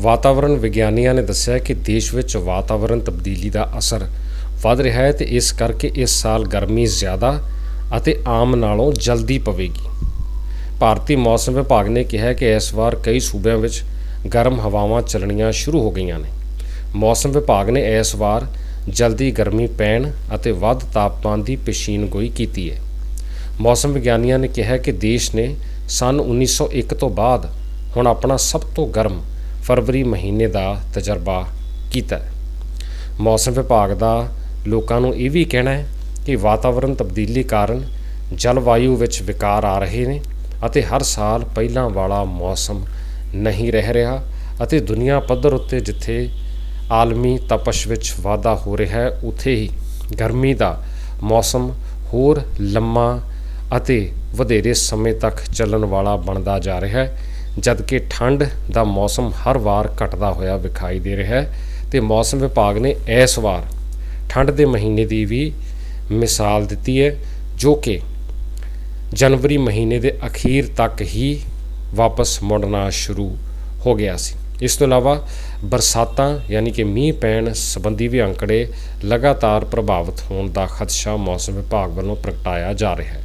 ਵਾਤਾਵਰਣ ਵਿਗਿਆਨੀਆਂ ਨੇ ਦੱਸਿਆ ਕਿ ਦੇਸ਼ ਵਿੱਚ ਵਾਤਾਵਰਣ ਤਬਦੀਲੀ ਦਾ ਅਸਰ ਵੱਧ ਰਿਹਾ ਹੈ ਤੇ ਇਸ ਕਰਕੇ ਇਸ ਸਾਲ ਗਰਮੀ ਜ਼ਿਆਦਾ ਅਤੇ ਆਮ ਨਾਲੋਂ ਜਲਦੀ ਪਵੇਗੀ। ਭਾਰਤੀ ਮੌਸਮ ਵਿਭਾਗ ਨੇ ਕਿਹਾ ਕਿ ਇਸ ਵਾਰ ਕਈ ਸੂਬਿਆਂ ਵਿੱਚ ਗਰਮ ਹਵਾਵਾਂ ਚੱਲਣੀਆਂ ਸ਼ੁਰੂ ਹੋ ਗਈਆਂ ਨੇ। ਮੌਸਮ ਵਿਭਾਗ ਨੇ ਇਸ ਵਾਰ ਜਲਦੀ ਗਰਮੀ ਪੈਣ ਅਤੇ ਵੱਧ ਤਾਪਮਾਨ ਦੀ ਪੇਸ਼ੀਨਗੋਈ ਕੀਤੀ ਹੈ। ਮੌਸਮ ਵਿਗਿਆਨੀਆਂ ਨੇ ਕਿਹਾ ਕਿ ਦੇਸ਼ ਨੇ ਸਨ 1901 ਤੋਂ ਬਾਅਦ ਹੁਣ ਆਪਣਾ ਸਭ ਤੋਂ ਗਰਮ ਫਰਵਰੀ ਮਹੀਨੇ ਦਾ ਤਜਰਬਾ ਕੀਤਾ। ਮੌਸਮ ਵਿਭਾਗ ਦਾ ਲੋਕਾਂ ਨੂੰ ਇਹ ਵੀ ਕਹਿਣਾ ਹੈ ਕਿ ਵਾਤਾਵਰਣ ਤਬਦੀਲੀ ਕਾਰਨ ਜਲਵਾਯੂ ਵਿੱਚ ਵਿਕਾਰ ਆ ਰਹੇ ਨੇ ਅਤੇ ਹਰ ਸਾਲ ਪਹਿਲਾਂ ਵਾਲਾ ਮੌਸਮ ਨਹੀਂ ਰਹਿ ਰਿਹਾ ਅਤੇ ਦੁਨੀਆ ਪੱਧਰ ਉੱਤੇ ਜਿੱਥੇ ਆਲਮੀ ਤਪਸ਼ ਵਿੱਚ ਵਾਧਾ ਹੋ ਰਿਹਾ ਹੈ, ਉੱਥੇ ਹੀ ਗਰਮੀ ਦਾ ਮੌਸਮ ਹੋਰ ਲੰਮਾ ਅਤੇ ਵਧੇਰੇ ਸਮੇਂ ਤੱਕ ਚੱਲਣ ਵਾਲਾ ਬਣਦਾ ਜਾ ਰਿਹਾ ਹੈ। ਜਦਕਿ ਠੰਡ ਦਾ ਮੌਸਮ ਹਰ ਵਾਰ ਘਟਦਾ ਹੋਇਆ ਵਿਖਾਈ ਦੇ ਰਿਹਾ ਹੈ ਤੇ ਮੌਸਮ ਵਿਭਾਗ ਨੇ ਇਸ ਵਾਰ ਠੰਡ ਦੇ ਮਹੀਨੇ ਦੀ ਵੀ ਮਿਸਾਲ ਦਿੱਤੀ ਹੈ, ਜੋ ਕਿ ਜਨਵਰੀ ਮਹੀਨੇ ਦੇ ਅਖੀਰ ਤੱਕ ਹੀ ਵਾਪਸ ਮੁੜਨਾ ਸ਼ੁਰੂ ਹੋ ਗਿਆ ਸੀ। ਇਸ ਤੋਂ ਇਲਾਵਾ ਬਰਸਾਤਾਂ ਯਾਨੀ ਕਿ ਮੀਂਹ ਪੈਣ ਸੰਬੰਧੀ ਵੀ ਅੰਕੜੇ ਲਗਾਤਾਰ ਪ੍ਰਭਾਵਿਤ ਹੋਣ ਦਾ ਖਦਸ਼ਾ ਮੌਸਮ ਵਿਭਾਗ ਵੱਲੋਂ ਪ੍ਰਗਟਾਇਆ ਜਾ ਰਿਹਾ ਹੈ।